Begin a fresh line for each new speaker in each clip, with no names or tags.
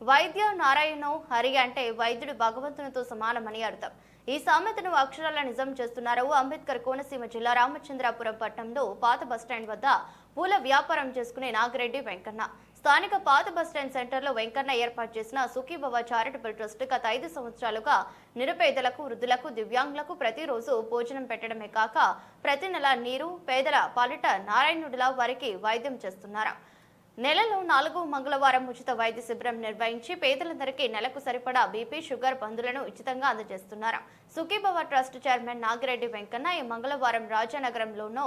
వైద్య నారాయణో హరి అంటే వైద్యుడు భగవంతునితో సమానమని అర్థం. ఈ సామెతను అక్షరాల నిజం చేస్తున్నారు అంబేద్కర్ కోనసీమ జిల్లా రామచంద్రాపురం పట్టణంలో పాత బస్టాండ్ వద్ద పూల వ్యాపారం చేసుకునే నాగిరెడ్డి వెంకన్న. స్థానిక పాత బస్టాండ్ సెంటర్లో వెంకన్న ఏర్పాటు చేసిన సుఖీభవ చారిటబుల్ ట్రస్ట్ గత ఐదు సంవత్సరాలుగా నిరుపేదలకు వృద్ధులకు దివ్యాంగులకు ప్రతిరోజు భోజనం పెట్టడమే కాక ప్రతి నెల నీరు పేదల పాలిట నారాయణుడిలా వారికి వైద్యం చేస్తున్నారు. నెలలో నాలుగు మంగళవారం ఉచిత వైద్య శిబిరం నిర్వహించి పేదలందరికీ నెలకు సరిపడా బీపీ షుగర్ పందులను ఉచితంగా అందజేస్తున్నారు. సుఖీభవ ట్రస్ట్ చైర్మన్ నాగిరెడ్డి వెంకన్న ఈ మంగళవారం రాజానగరంలోనూ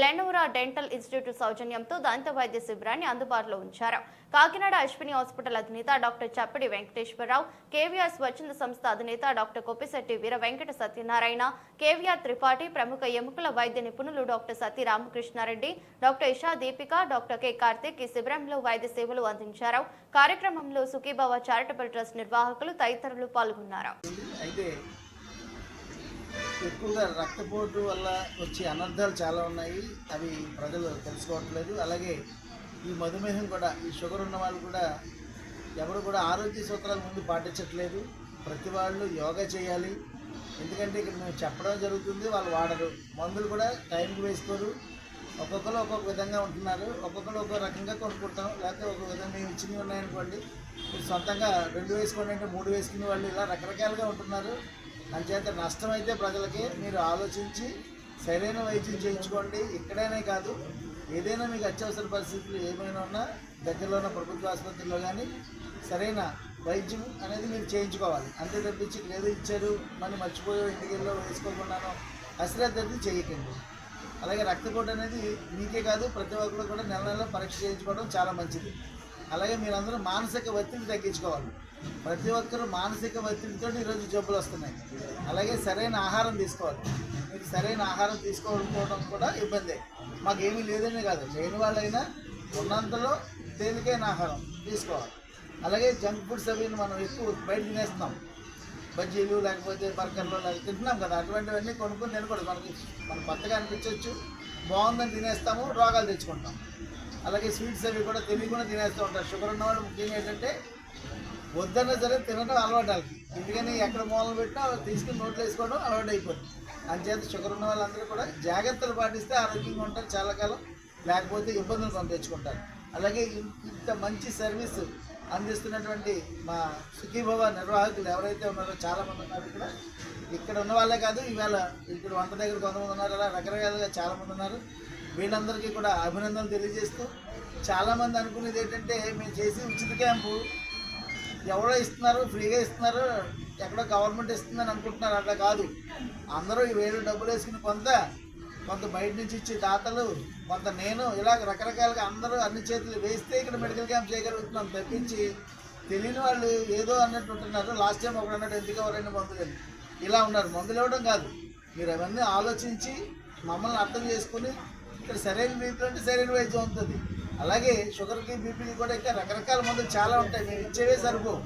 లెనోరా డెంటల్ ఇన్స్టిట్యూట్ సౌజన్యంతో దంత వైద్య శిబిరాన్ని అందుబాటులో ఉంచారు. కాకినాడ అశ్విని హాస్పిటల్ అధినేత డాక్టర్ చప్పిడి వెంకటేశ్వరరావు కేవీఆర్ స్వచ్ఛంద సంస్థ అధినేత డాక్టర్ కొప్పిశెట్టి వీర వెంకట సత్యనారాయణ కేవీఆర్ త్రిపాఠి ప్రముఖ ఎముకల వైద్య నిపుణులు doctor Sati Ramakrishna Reddy doctor Isha Deepika doctor K Karthik ఈ శిబిరంలో వైద్య సేవలు అందించారు. కార్యక్రమంలో సుఖీభావ చారిటబుల్ ట్రస్ట్ నిర్వాహకులు తదితరులు పాల్గొన్నారు.
అయితే ఎక్కువగా రక్తపోటు వల్ల వచ్చే అనర్థాలు చాలా ఉన్నాయి. అవి ప్రజలు తెలుసుకోవట్లేదు. అలాగే ఈ మధుమేహం కూడా ఈ షుగర్ ఉన్న వాళ్ళు కూడా ఎవరు కూడా ఆరోగ్య సూత్రాలు ముందు పాటించట్లేదు. ప్రతి వాళ్ళు యోగా చేయాలి. ఎందుకంటే ఇక్కడ మేము చెప్పడం జరుగుతుంది వాళ్ళు వాడరు. మందులు కూడా టైంకి వేసుకోరు. ఒక్కొక్కరు ఒక్కొక్క విధంగా ఉంటున్నారు. ఒక్కొక్కరు ఒక్కొక్క రకంగా కొనుక్కుంటాం. లేకపోతే ఒక విధంగా మేము ఇచ్చినవి ఉన్నాయనుకోండి మీరు సొంతంగా రెండు వేసుకోండి అంటే మూడు వేసుకునే వాళ్ళు ఇలా రకరకాలుగా ఉంటున్నారు. అంచేత నష్టం అయితే ప్రజలకి మీరు ఆలోచించి సరైన వైద్యం చేయించుకోండి. ఇక్కడనే కాదు ఏదైనా మీకు అత్యవసర పరిస్థితులు ఏమైనా ఉన్నా దగ్గరలో ఉన్న ప్రభుత్వ ఆసుపత్రిలో కానీ సరైన వైద్యం అనేది మీరు చేయించుకోవాలి. అంతే తప్పించి ఇక్కడ ఏదో ఇచ్చారు మళ్ళీ మర్చిపోయో ఇంటికి వెళ్ళో వేసుకోకుండానో అశ్రద్ధ చేయకండి. అలాగే రక్తపోటు అనేది మీకే కాదు ప్రతి ఒక్కరు కూడా నెల నెల పరీక్ష చేయించుకోవడం చాలా మంచిది. అలాగే మీరందరూ మానసిక ఒత్తిడి తగ్గించుకోవాలి. ప్రతి ఒక్కరు మానసిక ఒత్తిడితో ఈరోజు జబ్బులు వస్తున్నాయి. అలాగే సరైన ఆహారం తీసుకోవాలి. మీరు సరైన ఆహారం తీసుకోకపోవడం కూడా ఇబ్బంది. మాకు ఏమీ లేదనే కాదు లేని వాళ్ళైనా ఉన్నంతలో తేలికైన ఆహారం తీసుకోవాలి. అలాగే జంక్ ఫుడ్స్ అవి మనం ఎక్కువ బయట తినేస్తున్నాం. బజ్జీలు లేకపోతే బర్గర్లు లేకపోతే తింటున్నాం కదా అటువంటివన్నీ కొనుక్కొని తినకూడదు. మనకి మనం కొత్తగా అనిపించవచ్చు బాగుందని తినేస్తాము రోగాలు తెచ్చుకుంటాం. అలాగే స్వీట్స్ అవి కూడా తెలియకుండా తినేస్తూ ఉంటారు. షుగర్ ఉన్నవాడు ముఖ్యంగా ఏంటంటే వద్దన్నా సరే తినడం అలవాటు వాళ్ళకి. ఎందుకని ఎక్కడ మూలలు పెట్టినా అవి తీసుకుని నోట్లో వేసుకోవడం అలవాటు అయిపోతుంది అంచేత షుగర్ ఉన్న వాళ్ళందరూ కూడా జాగ్రత్తలు పాటిస్తే ఆరోగ్యంగా ఉంటారు చాలా కాలం. లేకపోతే ఇబ్బందులు కొని తెచ్చుకుంటారు. అలాగే ఇంత మంచి సర్వీస్ అందిస్తున్నటువంటి మా సుఖీభవ నిర్వాహకులు ఎవరైతే ఉన్నారో చాలామంది ఉన్నారు ఇక్కడ. ఇక్కడ ఉన్న వాళ్ళే కాదు ఈవేళ ఇక్కడ వంట దగ్గర కొంతమంది ఉన్నారు అలా రకరకాలుగా చాలామంది ఉన్నారు. వీళ్ళందరికీ కూడా అభినందనలు తెలియజేస్తూ చాలామంది అనుకునేది ఏంటంటే మేము చేసి ఉచిత క్యాంపు ఎవరో ఇస్తున్నారు ఫ్రీగా ఇస్తున్నారు ఎక్కడో గవర్నమెంట్ ఇస్తుందని అనుకుంటున్నారు. అట్లా కాదు. అందరూ ఈ వేలు డబ్బులు వేసుకుని కొంత కొంత బయట నుంచి ఇచ్చే దాతలు కొంత నేను ఇలా రకరకాలుగా అందరూ అన్ని చేతులు వేస్తే ఇక్కడ మెడికల్ క్యాంప్ చేయగలుగుతున్నాం తప్పించి తెలియని వాళ్ళు ఏదో అన్నట్టు ఉంటున్నారు. లాస్ట్ టైం ఒకడు అన్నట్టు ఎందుకు ఎవరైనా మందులు ఇలా ఉన్నారు. మందులు ఇవ్వడం కాదు. మీరు అవన్నీ ఆలోచించి మమ్మల్ని అర్థం చేసుకుని ఇక్కడ సరైన బీపీ అంటే సరైన వైద్యం ఉంటుంది అలాగే షుగర్కి బీపీకి కూడా ఇంకా రకరకాల మందులు చాలా ఉంటాయి. మేము ఇచ్చేవే సరిపోవు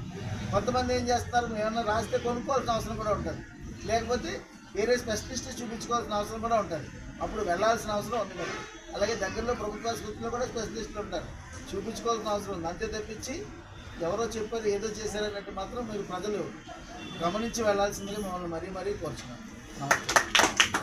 కొంతమంది ఏం చేస్తారు? ఏమన్నా రాస్తే కొనుక్కోవాల్సిన అవసరం కూడా ఉంటుంది. లేకపోతే వేరే స్పెషలిస్ట్ చూపించుకోవాల్సిన అవసరం కూడా ఉంటుంది. అప్పుడు వెళ్ళాల్సిన అవసరం ఉంది మరి. అలాగే దగ్గరలో ప్రభుత్వ ఆసుపత్రిలో కూడా స్పెషలిస్టులు ఉంటారు. చూపించుకోవాల్సిన అవసరం ఉంది. అంతే తప్పించి ఎవరో చెప్పారు ఏదో చేశారన్నట్టు మాత్రం మీరు ప్రజలు గమనించి వెళ్ళాల్సిందిగా మిమ్మల్ని మరీ మరీ కోరుచున్నాను. నమస్తే.